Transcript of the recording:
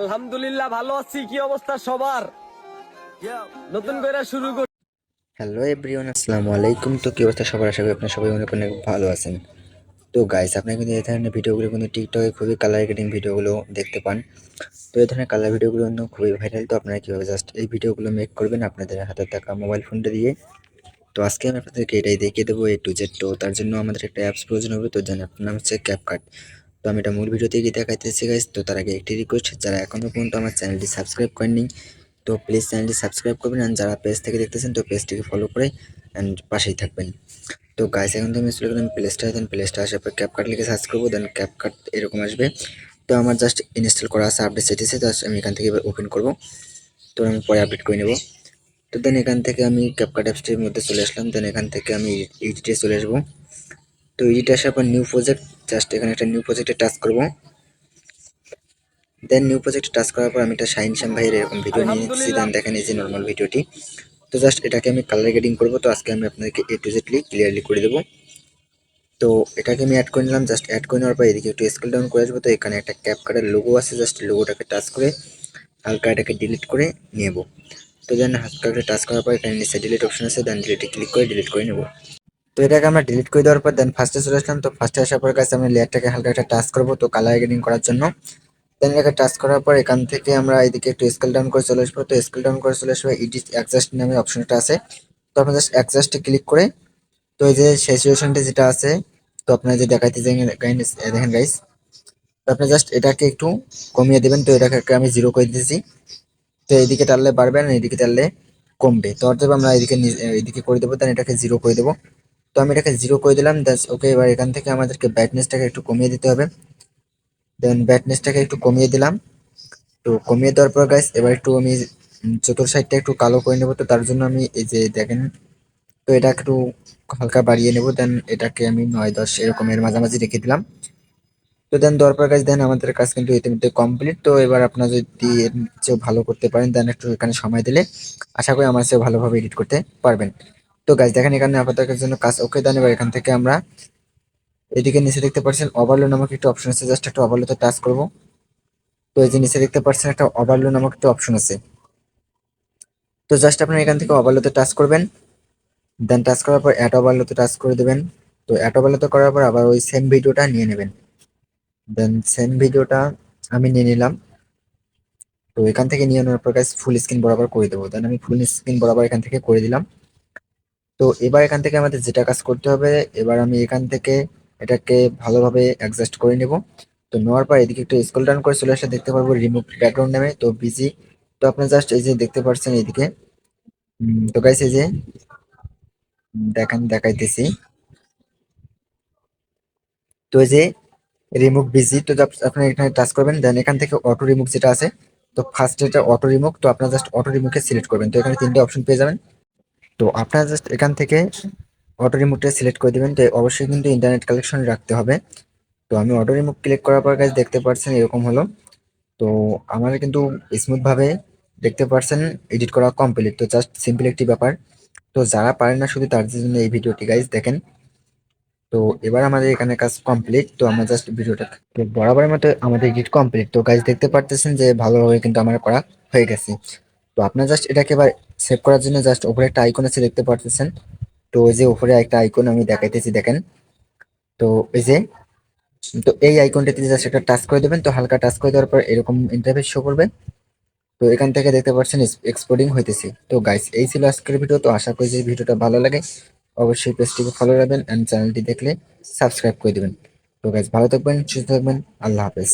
আলহামদুলিল্লাহ, ভালো আছি। কি অবস্থা সবার? নতুন করে শুরু করি হ্যালো এভরিওয়ান আসসালামু আলাইকুম। তো কি অবস্থা সবার? আশা করি আপনার সবাই অনেক অনেক ভালো আছেন। তো গাইস আপনি কিন্তু এই ধরনের ভিডিওগুলো কিন্তু টিকটকে খুবই কালার গ্রেডিং ভিডিওগুলো দেখতে পান। তো এই ধরনের কালার ভিডিওগুলো কিন্তু খুবই ভাইরাল তো আপনারা কীভাবে জাস্ট এই ভিডিওগুলো মেক করবেন আপনাদের হাতে থাকা মোবাইল ফোনটা দিয়ে? তো আজকে আমি আপনাদেরকে এটাই দেখিয়ে দেবো এ টু জেড তো তার জন্য আমাদের একটা অ্যাপস প্রয়োজন হবে। তো জানেন আপনার নাম হচ্ছে ক্যাপকাট তো আমি এটা মূল ভিডিওতে গিয়ে দেখাইতেছি গাইস তো তার আগে একটি রিকোয়েস্ট যারা এখনও পর্যন্ত আমার চ্যানেলটি সাবস্ক্রাইব করেননি, তো প্লিজ চ্যানেলটি সাবস্ক্রাইব করবেন। আর যারা পেজ থেকে দেখতেছেন, তো পেজটিকে ফলো করে অ্যান্ড পাশেই থাকবেন। তো গাইস এখন আমি চলে গেলাম প্লে স্টোরে দেন প্লে স্টোর আসার পর ক্যাপকাট লিখে সার্চ করব দেন ক্যাপকাট এরকম আসবে। তো আমার জাস্ট ইনস্টল করা আছে আপডেট সেটিসে তো আমি এখান থেকে এবার ওপেন করব। তো আমি পরে আপডেট করে নেব। তো দেন এখান থেকে আমি ক্যাপকাট অ্যাপসটির মধ্যে চলে আসলাম দেন এখান থেকে আমি এডিটে চলে আসব। তো এডিটে আসার পর নিউ প্রজেক্ট জাস্ট এখানে একটা নিউ প্রজেক্টে টাচ করব। দেন নিউ প্রজেক্টে টাচ করার পর আমি একটা শাইন শ্যাম ভাইয়ের এরকম ভিডিও নিয়ে নিচ্ছি দেন দেখেন এই যে নর্মাল ভিডিওটি তো জাস্ট এটাকে আমি কালার গ্রেডিং করব তো আজকে আমি আপনাদেরকে এ টু জেডলি ক্লিয়ারলি করে দেবো। তো এটাকে আমি অ্যাড করে নিলাম জাস্ট অ্যাড করে নেওয়ার পর এদিকে একটু স্কেল ডাউন করে আসব তো এখানে একটা ক্যাপ কার্ডের লোগো আছে জাস্ট লোগোটাকে টাচ করে হালকা এটাকে ডিলিট করে নেব। তো দেন হালকা টাচ করার পর এখানে নিচে ডিলিট অপশন আছে দেন ডিলিটে ক্লিক করে ডিলিট করে নেব। তো এটাকে আমরা ডিলিট করে দেওয়ার পর দেন ফার্স্টে চলে আসলাম। তো ফার্স্টে আসার পর কাছে আমি লেয়ারটাকে হালকা একটা টাচ করব, তো কালার গ্রেডিং করার জন্য। দেন এটাকে টাচ করার পর এখান থেকে আমরা এদিকে একটু স্কেল ডাউন করে চলে আসব। তো স্কেল ডাউন করে চলে আসব এডিট অ্যাডজাস্ট নামে অপশনটা আছে। তো আপনার জাস্ট অ্যাডজাস্টে ক্লিক করে, তো এই যে স্যাচুরেশনটা যেটা আছে, তো আপনার যে দেখাইতে দেখেন গাইস তো আপনি জাস্ট এটাকে একটু কমিয়ে দেবেন। তো এটাকে আমি জিরো করে দিতেছি। তো এইদিকে টানলে বাড়বে আর এইদিকে টানলে কমবে। তো অর্থাৎ আমরা এইদিকে নিজ- এইদিকে করে দেবো দেন এটাকে জিরো করে দেবো। তো আমি এটাকে জিরো করে দিলাম দ্যাস ওকে এবার এখান থেকে আমাদেরকে ব্রাইটনেসটাকে একটু কমিয়ে দিতে হবে। দেন ব্রাইটনেসটাকে একটু কমিয়ে দিলাম। তো কমিয়ে দেওয়ার পর গাইস এবার একটু আমি চতুর সাইডটা একটু কালো করে নেব। তো তার জন্য আমি এই যে দেখেন, তো এটা একটু হালকা বাড়িয়ে নেব। দেন এটাকে আমি নয়, দশ এরকমের মাঝামাঝি রেখে দিলাম। তো দেন দেওয়ার পর গাছ দেন আমাদের কাজ কিন্তু ইতিমধ্যে কমপ্লিট তো এবার আপনারা যদি এর চেয়েও ভালো করতে পারেন দেন একটু এখানে সময় দিলে আশা করি আমার চেয়েও ভালোভাবে এডিট করতে পারবেন। তো গাছ দেখেন এখানে আপনাদের জন্য কাজ ওকে দেন এবার এখান থেকে আমরা এদিকে নিচে দেখতে পাচ্ছেন ওভারলো নামক একটা অপশন আছে। জাস্ট একটা ওভারলোতে টাচ করব। তো এই যে নিচে দেখতে পাচ্ছেন একটা ওভারলো নামক একটা অপশন আছে। তো জাস্ট আপনারা এখান থেকে ওভারলোতে টাচ করবেন। দেন টাচ করার পর অ্যাড ওভারলোতে টাচ করে দেবেন। তো অ্যাড ওভারলোতে করার পর আবার ওই সেম ভিডিওটা নিয়ে নেবেন। দেন সেম ভিডিওটা আমি নিয়ে নিলাম। তো এখান থেকে নিয়ে নেওয়ার পর ফুল স্ক্রিন বরাবর করে দেবো। দেন আমি ফুল স্ক্রিন বরাবর এখান থেকে করে দিলাম। তো এবার এখান থেকে আমাদের যেটা কাজ করতে হবে, এবার আমি এখান থেকে এটাকে ভালোভাবে অ্যাডজাস্ট করে নেব। তো নেওয়ার পর এদিকে একটু স্কুল ডাউন করে চলে আসলে দেখতে পারব রিমুভ ব্যাকগ্রাউন্ড নামে। তো বিজি তো আপনি জাস্ট এই যে দেখতে পাচ্ছেন এদিকে। তো গাইস এই যে দেখান, দেখাইতেছি। তো এই যে রিমুভ বিজি তো আপনি এখানে টাচ করবেন দেন এখান থেকে অটো রিমুভ যেটা আছে, তো ফার্স্ট এটা অটো রিমুভ তো আপনার জাস্ট অটো রিমুভকে সিলেক্ট করবেন। তো এখানে তিনটে অপশন পেয়ে যাবেন। তো আপনারা জাস্ট এখান থেকে অটো রিমুভটা সিলেক্ট করে দিবেন। তো অবশ্যই কিন্তু ইন্টারনেট কালেকশন রাখতে হবে। তো আমি অটো রিমুভ ক্লিক করার পর কাছে দেখতে পাচ্ছেন এরকম হলো। তো আমার কিন্তু স্মুথভাবে দেখতে পাচ্ছেন এডিট করা কমপ্লিট তো জাস্ট সিম্পল একটি ব্যাপার। তো যারা পারেন না শুধু তার জন্য এই ভিডিওটি গাইজ দেখেন। তো এবার আমাদের এখানে কাজ কমপ্লিট তো আমরা জাস্ট ভিডিওটা তো বরাবরের মতো আমাদের এডিট কমপ্লিট তো গাইজ দেখতে পারতেছেন যে ভালোভাবে কিন্তু আমার করা হয়ে গেছে। তো আপনার জাস্ট এটাকে এবার সেভ করার জন্য জাস্ট উপরে একটা আইকন আছে দেখতে পারতেছেন। তো ওই যে উপরে একটা আইকন আমি দেখাইতেছি, দেখেন। তো এই যে, তো এই আইকনটাতে জাস্ট একটা টাচ করে দেবেন, তো হালকা টাচ করে দেওয়ার পর এরকম ইন্টারফেস শো করবে। তো এখান থেকে দেখতে পাচ্ছেন এক্সপোর্টিং হইতেছে। তো গাইস এই ছিল আজকের ভিডিও তো আশা করি যে ভিডিওটা ভালো লাগে। অবশ্যই পেজটিকে ফলো রাখবেন অ্যান্ড চ্যানেলটি দেখলে সাবস্ক্রাইব করে দেবেন। তো গাইস ভালো থাকবেন, সুস্থ থাকবেন, আল্লাহ হাফেজ।